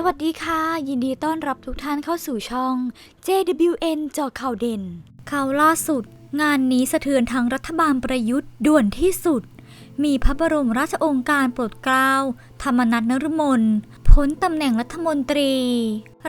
สวัสดีค่ะ ยินดีต้อนรับทุกท่านเข้าสู่ช่อง JWN เจอข่าวเด่น ข่าวล่าสุด งานนี้สะเทือนทางรัฐบาลประยุทธ์ด่วนที่สุด มีพระบรมราชโองการโปรดเกล้าธรรมนัฐนฤมน พ้นตำแหน่งรัฐมนตรี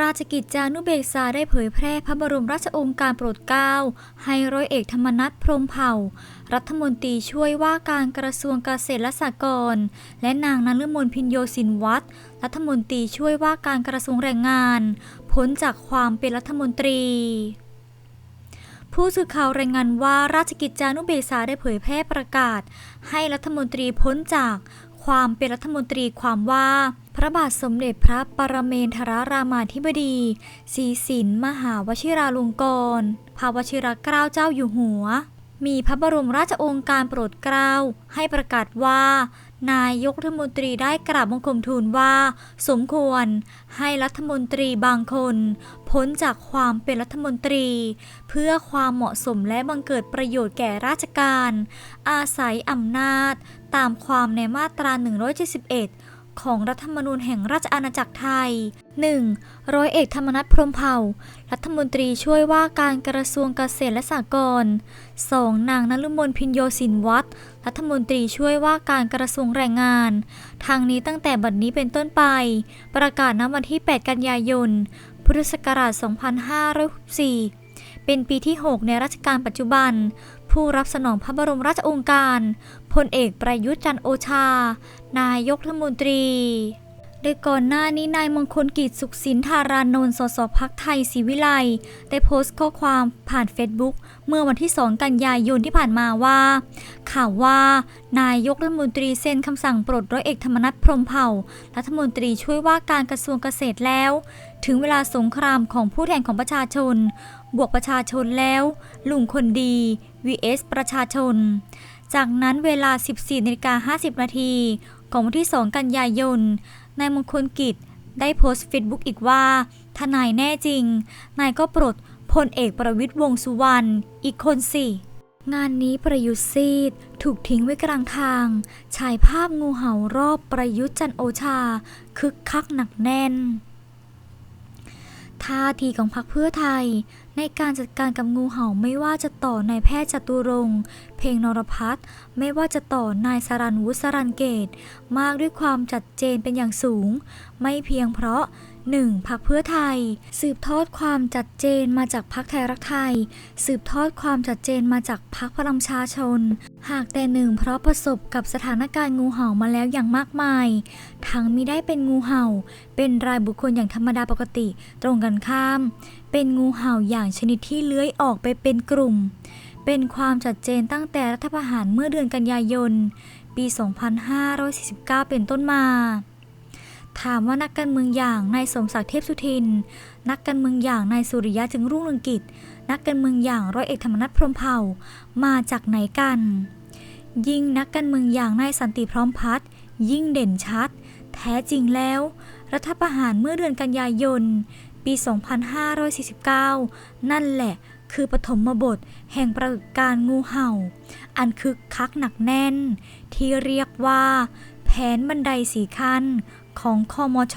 ราชกิจจานุเบกษาได้เผยแพร่พระบรมราชโองการโปรดเกล้าให้ร้อยเอกธรรมนัฐพรหมเผ่า รัฐมนตรีช่วยว่าการกระทรวงเกษตรและสหกรณ์และนางนฤมลพินโยสินวัตรรัฐมนตรีช่วยว่าการกระทรวงแรงงาน พ้นจากความเป็นรัฐมนตรีผู้สื่อข่าวรายงานว่าราชกิจจานุเบกษาได้เผยแพร่ประกาศ ให้รัฐมนตรีพ้นจาก ความเป็นรัฐมนตรีความว่า พระบาทสมเด็จพระปรเมนทรรามาธิบดีศรีสินมหาวชิราลงกรณ์ภาวชิรเกล้าเจ้าอยู่หัว มีพระบรมราชโองการโปรดเกล้าให้ประกาศว่า นายกรัฐมนตรีได้กราบบังคมทูลว่า สมควรให้รัฐมนตรีบางคน พ้นจากความเป็นรัฐมนตรี เพื่อความเหมาะสมและบังเกิดประโยชน์แก่ราชการ อาศัยอำนาจ ตามความในมาตรา 171 ของรัฐธรรมนูญแห่งราชอาณาจักรไทย 1. ร้อยเอกธรรมนัฐพรมเผ่า รัฐมนตรีช่วยว่าการกระทรวงเกษตรและสหกรณ์ 2. นางนฤมลพินโยสินวัตรรัฐมนตรีช่วยว่าการกระทรวงแรงงาน ทางนี้ตั้งแต่บัดนี้เป็นต้นไป ประกาศณวันที่ 8 กันยายน พุทธศักราช 2564 เป็นปีที่ 6 ในรัชกาลปัจจุบัน ผู้รับสนองพระบรมราชโองการ พลเอกประยุทธ์จันโอชา นายกรัฐมนตรีโดยก่อนหน้านี้นายมงคลกิจสุขสินธารานนท์สสพักไทยศรีวิไลได้โพสต์ข้อความผ่านเฟซบุ๊กเมื่อวันที่ 2 กันยายนที่ผ่านมาว่า ข่าวว่า นายกรัฐมนตรีเซ็นคำสั่งปลดร้อยเอกธรรมนัฐพรหมเผ่า รัฐมนตรีช่วยว่าการกระทรวงเกษตรแล้ว ถึงเวลาสงครามของผู้แทนของประชาชน บวกประชาชนแล้ว ลุงคนดี vs ประชาชน จากนั้นเวลา 14นาฬิกา50 นาทีของวันที่ 2 กันยายน นายมงคลกิจได้โพสต์เฟซบุ๊กอีกว่าถ้านายแน่จริง นายก็ปลดพลเอกประวิตยวงสุวรรณอีกคนสิงานนี้ประยุทธ์ซีด ถูกทิ้งไว้กลางทาง ฉายภาพงูเห่ารอบประยุทธ์จันโอชา คึกคักหนักแน่น ท่าทีของพรรคเพื่อไทย ในการจัดการกับงูเห่าไม่ว่าจะต่อนายแพทย์จตุรงค์เพลงนรพัฒน์ไม่ว่าจะต่อนายสรันวุฒิสรันเกต มากด้วยความจัดเจนเป็นอย่างสูง ไม่เพียงเพราะ 1. พักเพื่อไทย สืบทอดความจัดเจนมาจากพักไทยรักไทย สืบทอดความจัดเจนมาจากพักพลังชาชน หากแต่หนึ่งเพราะประสบกับสถานการณ์งูเห่ามาแล้วอย่างมากมาย ทั้งมิได้เป็นงูเห่า เป็นรายบุคคลอย่างธรรมดาปกติตรงกันข้าม เป็นงูเห่าอย่างชนิดที่เลื้อยออกไปเป็นกลุ่ม เป็นความชัดเจนตั้งแต่รัฐประหารเมื่อเดือนกันยายน ปี 2549 เป็นต้นมา ถามว่านักการเมืองอย่างนายสมศักดิ์เทพสุทิน นักการเมืองอย่างนายสุริยะจึงรุ่งเรืองกิจ นักการเมืองอย่างร้อยเอกธรรมนัฐพรมเผ่ามาจากไหนกัน ยิ่งนักการเมืองอย่างนายสันติพร้อมพัฒน์ยิ่งเด่นชัด แท้จริงแล้ว รัฐประหารเมื่อเดือนกันยายน ปี 2549 นั่นแหละ คือปฐมบทแห่งปรากฏการณ์งูเห่า อันคึกคักหนักแน่น ที่เรียกว่า แผนบันไดสีขั้นของคอมช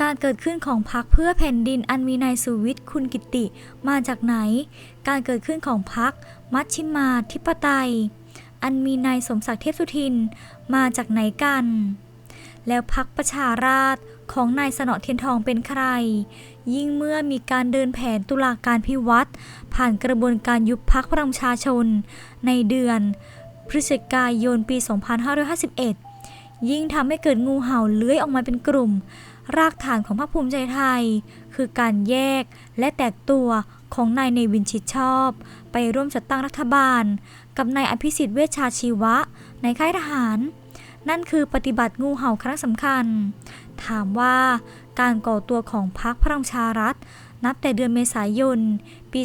การเกิดขึ้นของพรรคเพื่อแผ่นดินอันมีนายสุวิทย์คุณกิติมาจากไหน การเกิดขึ้นของพรรคมัชชิมาธิปไตย อันมีนายสมศักดิ์เทพสุทินมาจากไหนกัน แล้วพักประชาราษฎร์ ของนายสนอเทียนทองเป็นใคร ยิ่งเมื่อมีการเดินแผนตุลาการพิวัตรผ่านกระบวนการยุบพักพลังประชาชน ในเดือน พฤศจิกายนปี 2551 ยิ่งทำให้เกิดงูเห่าเลื้อยออกมาเป็นกลุ่ม รากฐานของพรรคภูมิใจไทย คือการแยกและแตกตัวของนายเนวินชิดชอบ ไปร่วมจัดตั้งรัฐบาล กับนายอภิสิทธิ์เวชชาชีวะ ในค่ายทหาร นั่นคือปฏิบัติงูเห่าครั้งสำคัญ ถามว่าการก่อตัวของพรรคพลังชารัฐ นับแต่เดือนเมษายน ปี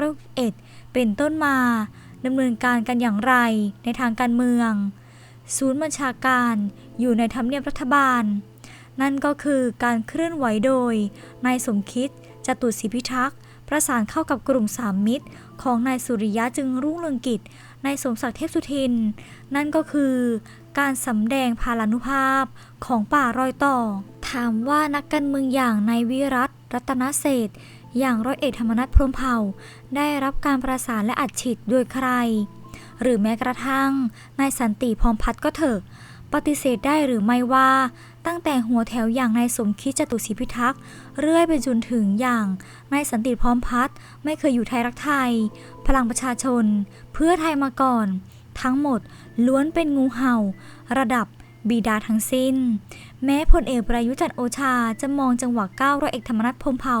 2501เป็นต้นมาดำเนินการกันอย่างไรในทางการเมือง ศูนย์บัญชาการอยู่ในทำเนียบรัฐบาล นั่นก็คือการเคลื่อนไหวโดยนายสมคิดจตุศรีพิทักษ์ประสานเข้ากับกลุ่มสามมิตร ของนายสุริยะจึงรุ่งเรืองกิจ ในสมศักดิ์เทพสุทิน นั่นก็คือการสำแดงพาลานุภาพของป่ารอยต่อ ถามว่านักการเมืองอย่างนายวิรัตรัตนเศษฐ์อย่างร้อยเอกธรรมนัฐพรมเผ่า ได้รับการประสานและอัดฉีดโดยใคร หรือแม้กระทั่งนายสันติพรมพัฒน์ก็เถอะ ปฏิเสธได้หรือไม่ว่า ตั้งแต่หัวแถวอย่างนายสมคิดจตุศรีพิทักษ์เรื่อยไปจนถึงอย่างนายสันติพร้อมพัฒน์ไม่เคยอยู่ไทยรักไทย พลังประชาชน เพื่อไทยมาก่อน ทั้งหมดล้วนเป็นงูเห่า ระดับบิดาทั้งสิ้น แม้พลเอกประยุทธ์จันโอชาจะมองจังหวะก้าวร้อยเอกธรรมนัฐพมเผ่า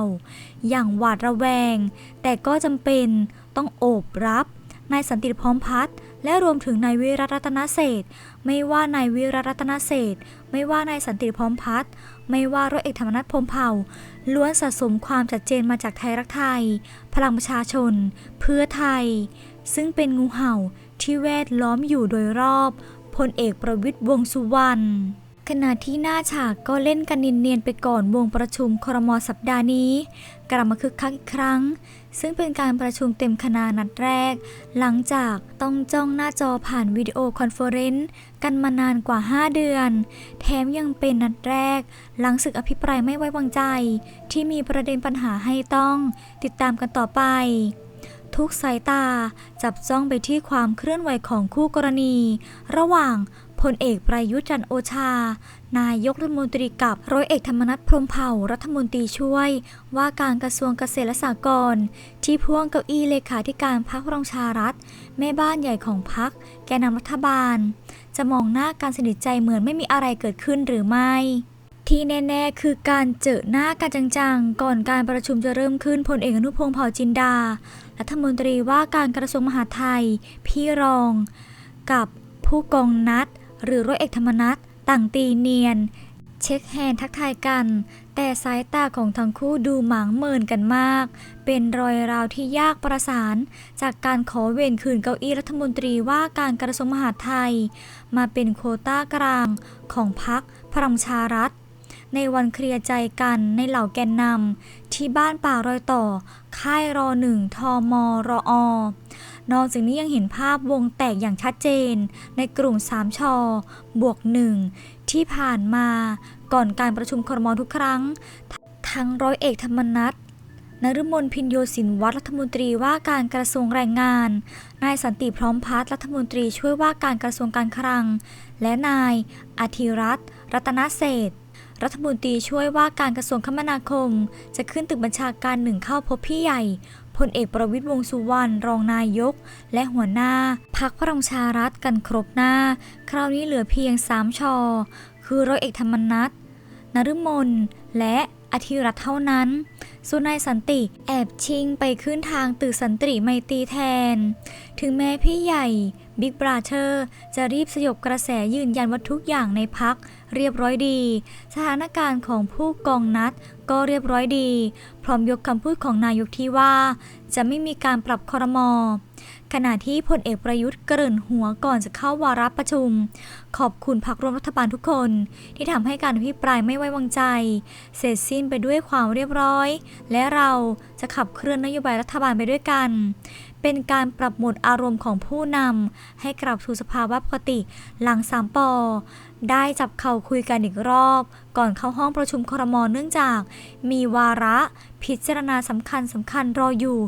อย่างหวาดระแวง แต่ก็จำเป็นต้องโอบรับ นายสันติพร้อมพัฒน์และรวมถึงนายวิรัตรัตนเศษไม่ว่านายวิรัตรัตนเศษไม่ว่านายสันติพร้อมพัฒน์ไม่ว่าร้อยเอกธรรมนัฐพรมเผ่า ล้วนสะสมความชัดเจนมาจากไทยรักไทย พลังประชาชน เพื่อไทย ซึ่งเป็นงูเห่าที่แวดล้อมอยู่โดยรอบพลเอกประวิตยวงสุวรรณขณะที่หน้าฉากก็เล่นกันเนียนๆไปก่อนวงประชุมครมสัปดาห์นี้ กลับมาคึกคักอีกครั้ง ซึ่งเป็นการประชุมเต็มคณะนัดแรก หลังจากต้องจ้องหน้าจอผ่านวิดีโอคอนเฟอเรนซ์กันมานานกว่า 5 เดือน แถมยังเป็นนัดแรก หลังศึกอภิปรายไม่ไว้วางใจ ที่มีประเด็นปัญหาให้ต้องติดตามกันต่อไป ทุกสายตาจับจ้องไปที่ความเคลื่อนไหวของคู่กรณี ระหว่าง พลเอกประยุทธ์จันโอชา นายกรัฐมนตรีกับร้อยเอกธรรมนัฐพรมเผ่ารัฐมนตรีช่วย ว่าการกระทรวงเกษตรและสหกรณ์ที่พ่วงเก้าอี้เลขาธิการพรรคพลังชารัฐแม่บ้านใหญ่ของพรรคแกนนำรัฐบาล จะมองหน้าการสนิทใจเหมือนไม่มีอะไรเกิดขึ้นหรือไม่ที่แน่ ๆ คือการเจอหน้ากันจังๆ ก่อนการประชุมจะเริ่มขึ้นพลเอกอนุพงษ์เผ่าจินดา รัฐมนตรีว่าการกระทรวงมหาดไทย พี่รอง กับผู้กองนัด หรือร้อยเอกธรรมนัฐต่างตีเนียน เช็คแฮนทักทายกัน แต่สายตาของทั้งคู่ดูหมางเมินกันมาก เป็นรอยราวที่ยากประสาน จากการขอเวนคืนเก้าอี้รัฐมนตรีว่าการกระทรวงมหาดไทย มาเป็นโคต้ากลางของพรรคพลังชารัฐในวันเคลียร์ใจกันในเหล่าแกนนำที่บ้านป่ารอยต่อ ค่ายรอหนึ่งทอมอรอ นอกจากนี้ยังเห็นภาพวงแตกอย่างชัดเจน ในกลุ่มสามชอบวกหนึ่งที่ผ่านมาก่อนการประชุมครมทุกครั้ง ทั้งร้อยเอกธรรมนัฐนฤมลพินโยสินวัตรรัฐมนตรีว่าการกระทรวงแรงงาน นายสันติพร้อมพัฒรัฐมนตรีช่วยว่าการกระทรวงการคลัง และนายอาธิรัตน์รัตนเศษรัฐมนตรีช่วยว่าการกระทรวงคมนาคม จะขึ้นตึกบัญชาการหนึ่งเข้าพบพี่ใหญ่ พลเอกประวิตยวงสุวรรณรองนายก และหัวหน้าพักพลังชารัฐกันครบหน้า คราวนี้เหลือเพียงสามชอ คือร้อยเอกธรรมนัฐนฤมลและอธิรัตเท่านั้นส่วนนายสันติแอบชิงไปขึ้นทางตึกสันติไมตรีแทน ถึงแม้พี่ใหญ่ บิ๊กบราเธอร์จะรีบสยบกระแสยืนยันว่าทุกอย่างในพักเรียบร้อยดี สถานการณ์ของผู้กองนัดก็เรียบร้อยดี พร้อมยกคำพูดของนายกที่ว่า จะไม่มีการปรับคอรมอขณะที่พลเอกประยุทธ์กริ่นหัวก่อนจะเข้าวาระประชุม ขอบคุณพรรคร่วมรัฐบาลทุกคน ที่ทำให้การอภิปรายไม่ไว้วางใจ เสร็จสิ้นไปด้วยความเรียบร้อย และเราจะขับเคลื่อนนโยบายรัฐบาลไปด้วยกัน เป็นการปรับหมดอารมณ์ของผู้นำให้กลับสู่สภาวะปกติ หลังสามปอ ได้จับเข่าคุยกันอีกรอบ ก่อนเข้าห้องประชุมครมเนื่องจาก มีวาระพิจารณาสำคัญสำคัญรออยู่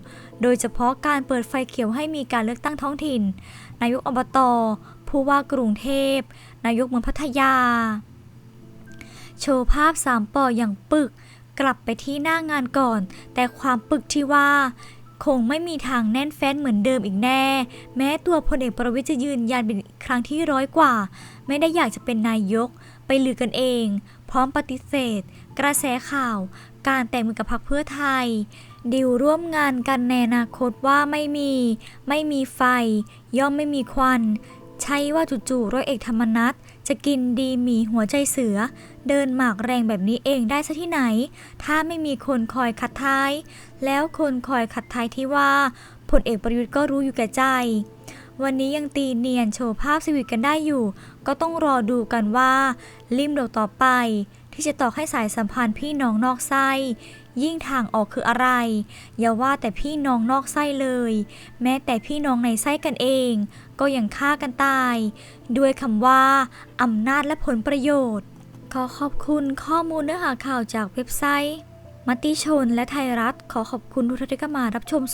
โดยเฉพาะการเปิดไฟเขียวให้มีการเลือกตั้งท้องถิ่น นายกอบตผู้ว่ากรุงเทพ นายกเมืองพัทยา โชว์ภาพสามปออย่างปึก กลับไปที่หน้างานก่อน แต่ความปึกที่ว่า คงไม่มีทางแน่นแฟ้นเหมือนเดิมอีกแน่ แม้ตัวพลเอกประวิทย์จะยืนยันเป็นครั้งที่ร้อยกว่า ไม่ได้อยากจะเป็นนายก ไปลือกันเอง พร้อมปฏิเสธ กระแสข่าว การแต่งมือกับพรรคเพื่อไทย ดิวร่วมงานกันในอนาคตว่าไม่มี ไม่มีไฟ ย่อมไม่มีควัน ใช่ว่าจู่ๆร้อยเอกธรรมนัฐจะกินดีหมีหัวใจเสือ เดินหมากแรงแบบนี้เองได้ซะที่ไหน ถ้าไม่มีคนคอยขัดท้าย แล้วคนคอยขัดท้ายที่ว่าผลเอกประยุทธ์ก็รู้อยู่แก่ใจ วันนี้ยังตีเนียนโชว์ภาพสวีทกันได้อยู่ ก็ต้องรอดูกันว่า ลิมโดต่อไป ที่จะตอกให้สายสัมพันธ์พี่น้องนอกไส้ ยิ่งทางออกคืออะไร อย่าว่าแต่พี่น้องนอกไส้เลย แม้แต่พี่น้องในไส้กันเอง ก็ยังฆ่ากันตาย ด้วยคำว่าอำนาจและผลประโยชน์ ขอขอบคุณข้อมูลเนื้อหาข่าวจากเว็บไซต์ มติชนและไทยรัฐ ขอขอบคุณทุกท่านที่เข้ามารับชม